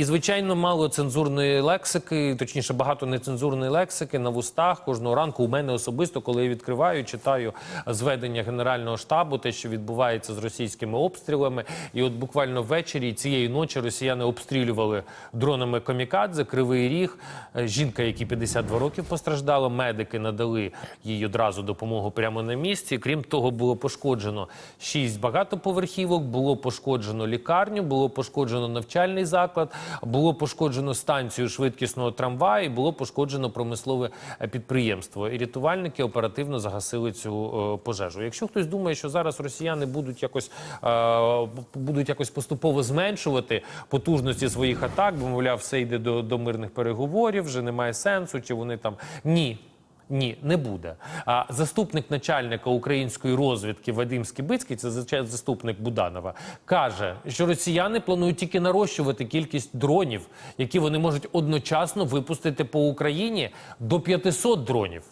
І звичайно, мало цензурної лексики, точніше, багато нецензурної лексики на вустах кожного ранку. У мене особисто, коли я відкриваю, читаю зведення Генерального штабу, те, що відбувається з російськими обстрілами. І от буквально ввечері цієї ночі росіяни обстрілювали дронами камікадзе, кривий ріг. Е, Жінка, якій 52 роки постраждала, медики надали їй одразу допомогу прямо на місці. Крім того, було пошкоджено шість багатоповерхівок, було пошкоджено лікарню, було пошкоджено навчальний заклад, було пошкоджено станцію швидкісного трамваю, було пошкоджено промислове е, підприємство. І рятувальники оперативно загасили цю е, пожежу. Якщо хтось думає, що зараз росіяни будуть якось е, будуть якось поступово зменшувати потужності своїх атак, бо мовляв, все йде до, до мирних переговорів, вже немає сенсу, чи вони там ні. Ні, не буде. А заступник начальника української розвідки Вадим Скібицький, це заступник Буданова, каже, що росіяни планують тільки нарощувати кількість дронів, які вони можуть одночасно випустити по Україні до 500 дронів.